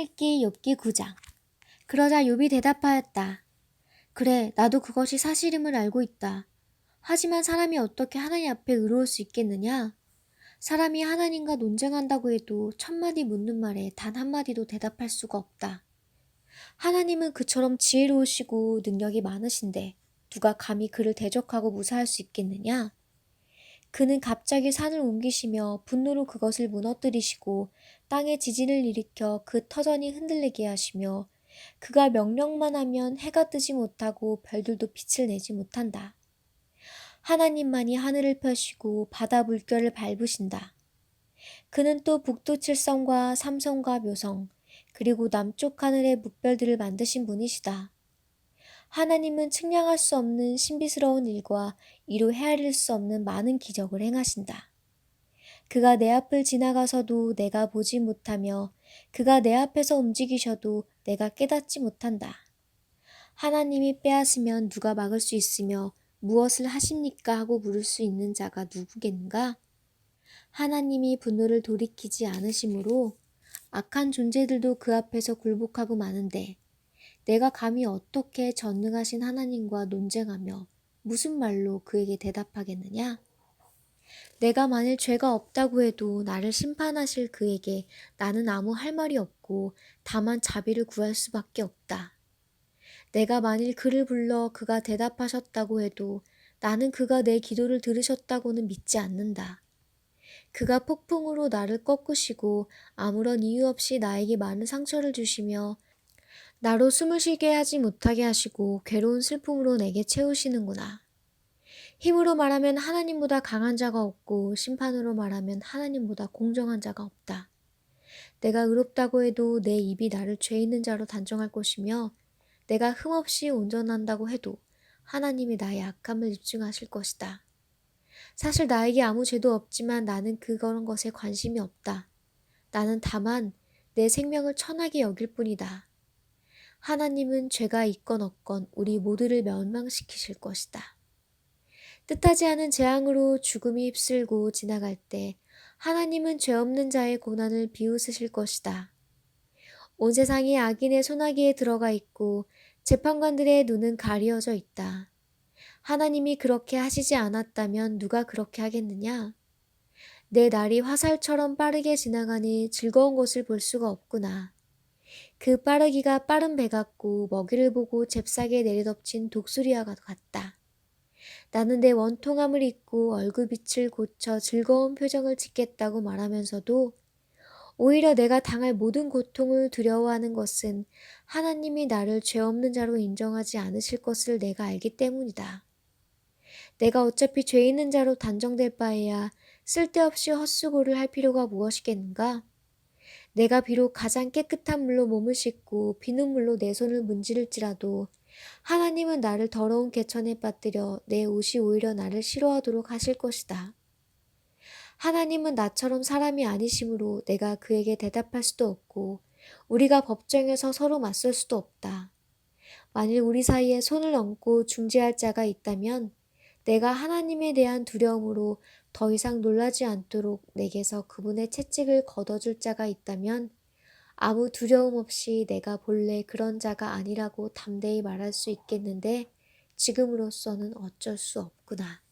읽기 욥기 9장 그러자 욥이 대답하였다. 그래 나도 그것이 사실임을 알고 있다. 하지만 사람이 어떻게 하나님 앞에 의로울 수 있겠느냐? 사람이 하나님과 논쟁한다고 해도 천마디 묻는 말에 단 한마디도 대답할 수가 없다. 하나님은 그처럼 지혜로우시고 능력이 많으신데 누가 감히 그를 대적하고 무사할 수 있겠느냐? 그는 갑자기 산을 옮기시며 분노로 그것을 무너뜨리시고 땅에 지진을 일으켜 그 터전이 흔들리게 하시며 그가 명령만 하면 해가 뜨지 못하고 별들도 빛을 내지 못한다. 하나님만이 하늘을 펴시고 바다 물결을 밟으신다. 그는 또 북두 칠성과 삼성과 묘성 그리고 남쪽 하늘의 묵별들을 만드신 분이시다. 하나님은 측량할 수 없는 신비스러운 일과 이루 헤아릴 수 없는 많은 기적을 행하신다. 그가 내 앞을 지나가서도 내가 보지 못하며 그가 내 앞에서 움직이셔도 내가 깨닫지 못한다. 하나님이 빼앗으면 누가 막을 수 있으며 무엇을 하십니까 하고 물을 수 있는 자가 누구겠는가? 하나님이 분노를 돌이키지 않으심으로 악한 존재들도 그 앞에서 굴복하고 마는데 내가 감히 어떻게 전능하신 하나님과 논쟁하며 무슨 말로 그에게 대답하겠느냐? 내가 만일 죄가 없다고 해도 나를 심판하실 그에게 나는 아무 할 말이 없고 다만 자비를 구할 수밖에 없다. 내가 만일 그를 불러 그가 대답하셨다고 해도 나는 그가 내 기도를 들으셨다고는 믿지 않는다. 그가 폭풍으로 나를 꺾으시고 아무런 이유 없이 나에게 많은 상처를 주시며 나로 숨을 쉬게 하지 못하게 하시고 괴로운 슬픔으로 내게 채우시는구나. 힘으로 말하면 하나님보다 강한 자가 없고 심판으로 말하면 하나님보다 공정한 자가 없다. 내가 의롭다고 해도 내 입이 나를 죄 있는 자로 단정할 것이며 내가 흠없이 온전한다고 해도 하나님이 나의 악함을 입증하실 것이다. 사실 나에게 아무 죄도 없지만 나는 그런 것에 관심이 없다. 나는 다만 내 생명을 천하게 여길 뿐이다. 하나님은 죄가 있건 없건 우리 모두를 멸망시키실 것이다. 뜻하지 않은 재앙으로 죽음이 휩쓸고 지나갈 때 하나님은 죄 없는 자의 고난을 비웃으실 것이다. 온 세상이 악인의 소나기에 들어가 있고 재판관들의 눈은 가리어져 있다. 하나님이 그렇게 하시지 않았다면 누가 그렇게 하겠느냐? 내 날이 화살처럼 빠르게 지나가니 즐거운 것을 볼 수가 없구나. 그 빠르기가 빠른 배 같고 먹이를 보고 잽싸게 내리덮친 독수리와 같다. 나는 내 원통함을 잊고 얼굴빛을 고쳐 즐거운 표정을 짓겠다고 말하면서도 오히려 내가 당할 모든 고통을 두려워하는 것은 하나님이 나를 죄 없는 자로 인정하지 않으실 것을 내가 알기 때문이다. 내가 어차피 죄 있는 자로 단정될 바에야 쓸데없이 헛수고를 할 필요가 무엇이겠는가? 내가 비록 가장 깨끗한 물로 몸을 씻고 비눗물로 내 손을 문지를지라도 하나님은 나를 더러운 개천에 빠뜨려 내 옷이 오히려 나를 싫어하도록 하실 것이다. 하나님은 나처럼 사람이 아니시므로 내가 그에게 대답할 수도 없고 우리가 법정에서 서로 맞설 수도 없다. 만일 우리 사이에 손을 얹고 중재할 자가 있다면 내가 하나님에 대한 두려움으로 더 이상 놀라지 않도록 내게서 그분의 채찍을 걷어줄 자가 있다면 아무 두려움 없이 내가 본래 그런 자가 아니라고 담대히 말할 수 있겠는데 지금으로서는 어쩔 수 없구나.